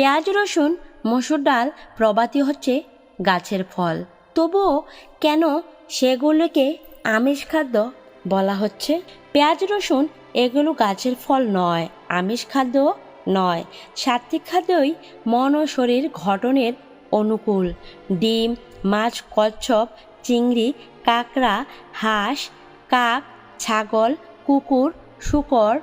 পেঁয়াজ, রসুন, মসুর ডাল প্রবাতি হচ্ছে গাছের ফল। তবুও কেন সেগুলোকে আমিষ খাদ্য বলা হচ্ছে? পেঁয়াজ, রসুন এগুলো গাছের ফল নয়, আমিষ খাদ্য নয়। সাত্বিক খাদ্যই মন ও শরীর গঠনের অনুকূল। ডিম, মাছ কচ্ছপ চিংড়ি, কাঁকড়া, হাঁস, কাক, ছাগল, কুকুর, শুকর,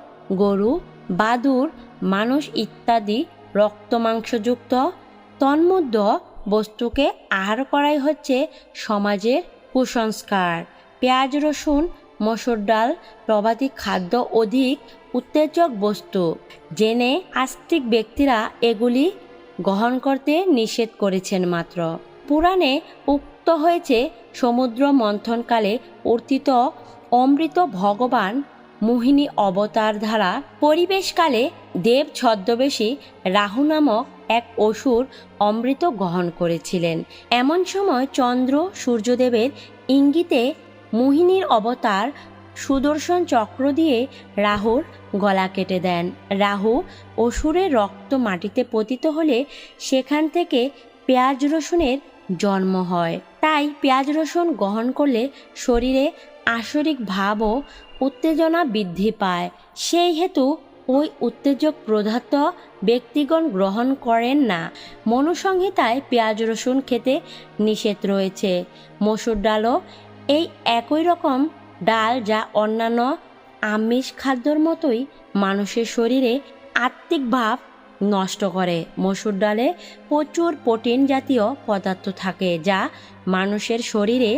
গরু, বাদুর, মানুষ ইত্যাদি রক্ত মাংসযুক্ত তন্মধ্য বস্তুকে আহার করাই হচ্ছে সমাজের কুসংস্কার। পেঁয়াজ, রসুন, মসুর ডাল প্রভৃতি খাদ্য অধিক উত্তেজক বস্তু। জেনে আস্তিক ব্যক্তিরা এগুলি গ্রহণ করতে নিষেধ করেছেন মাত্র। পুরাণে উক্ত হয়েছে সমুদ্র মন্থনকালে অর্তিত অমৃত ভগবান মোহিনী অবতার ধারা পরিবেশকালে দেব ছদ্মবেশী রাহু নামক এক অসুর অমৃত গ্রহণ করেছিলেন। এমন সময় চন্দ্র সূর্যদেবের ইঙ্গিতে মোহিনীর অবতার সুদর্শন চক্র দিয়ে রাহুর গলা কেটে দেন। রাহু অসুরের রক্ত মাটিতে পতিত হলে সেখান থেকে পেঁয়াজ রসুনের জন্ম হয়। তাই পেঁয়াজ রসুন গ্রহণ করলে শরীরে আসরিক ভাব ও উত্তেজনা বৃদ্ধি পায়। সেই হেতু ওই উত্তেজক পদার্থ ব্যক্তিগণ গ্রহণ করেন না। মনুসংহিতায় পেঁয়াজ রসুন খেতে নিষেধ রয়েছে। মসুর ডালও এই একই রকম ডাল যা অন্যান্য আমিষ খাদ্যর মতোই মানুষের শরীরে আত্মিক ভাব নষ্ট করে। মসুর ডালে প্রচুর প্রোটিন জাতীয় পদার্থ থাকে যা মানুষের শরীরে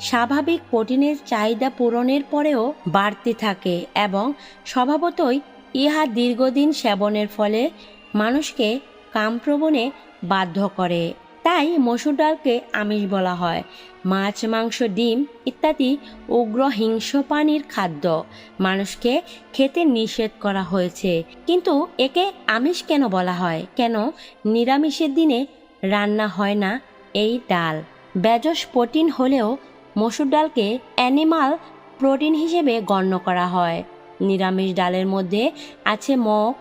স্বাভাবিক প্রোটিনের চাহিদা পূরণের পরেও বাড়তে থাকে এবং স্বভাবতই ইহা দীর্ঘদিন সেবনের ফলে মানুষকে কামপ্রবণে বাধ্য করে। তাই মসুর ডালকে আমিষ বলা হয়। মাছ, মাংস, ডিম ইত্যাদি উগ্র হিংস্র পানির খাদ্য। মানুষকে খেতে নিষেধ করা হয়েছে। কিন্তু একে আমিষ কেন বলা হয়? কেন নিরামিষের দিনে রান্না হয় না এই ডাল? বেজস প্রোটিন হলেও মসুর ডালকে অ্যানিমাল প্রোটিন হিসেবে গণ্য করা হয়। নিরামিষ ডালের মধ্যে আছে মগ,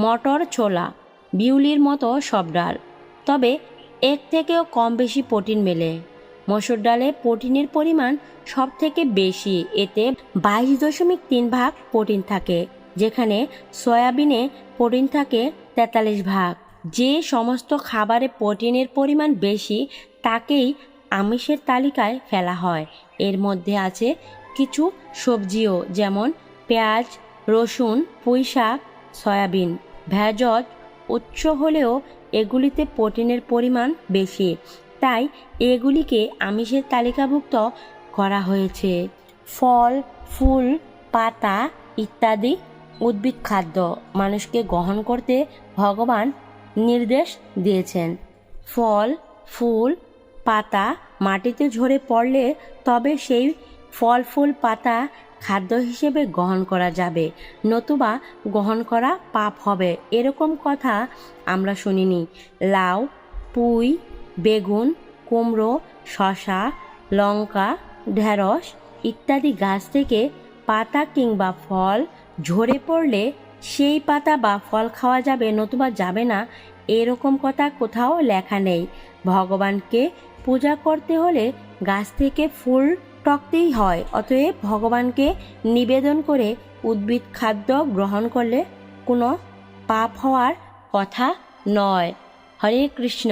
মটর, ছোলা, বিউলির মতো সব ডাল। তবে এর থেকেও কম বেশি প্রোটিন মেলে। মসুর ডালে প্রোটিনের পরিমাণ সব থেকে বেশি, এতে বাইশ দশমিক তিন ভাগ প্রোটিন থাকে, যেখানে সয়াবিনে প্রোটিন থাকে তেতাল্লিশ ভাগ। যে সমস্ত খাবারে প্রোটিনের পরিমাণ বেশি, তাকেই আমিষের তালিকায় ফেলা হয়। এর মধ্যে আছে কিছু সবজিও, যেমন পেঁয়াজ, রসুন পুঁই শাক সয়াবিন। ভেজজ উচ্চ হলেও এগুলিতে প্রোটিনের পরিমাণ বেশি। তাই এগুলিকে আমিষের তালিকাভুক্ত করা হয়েছে। ফল, ফুল, পাতা ইত্যাদি উদ্ভিদ খাদ্য মানুষকে গ্রহণ করতে ভগবান নির্দেশ দিয়েছেন। ফল, ফুল পাতা মাটিতে ঝরে পড়লে তবে সেই ফল ফুল পাতা খাদ্য হিসেবে গ্রহণ করা যাবে, নতুবা গ্রহণ করা পাপ হবে। এরকম কথা আমরা শুনিনি। লাউ, পুঁই, বেগুন, কুমড়ো শশা লঙ্কা, ঢেঁড়স ইত্যাদি গাছ থেকে পাতা কিংবা ফল ঝরে পড়লে সেই পাতা বা ফল খাওয়া যাবে নতুবা যাবে না, এরকম কথা কোথাও লেখা নেই। ভগবানকে পূজা করতে হলে গাছ থেকে ফুল টকতেই হয়, অতএব ভগবানকে নিবেদন করে উদ্ভিদ খাদ্য গ্রহণ করলে কোনো পাপ হওয়ার কথা নয়। হরে কৃষ্ণ।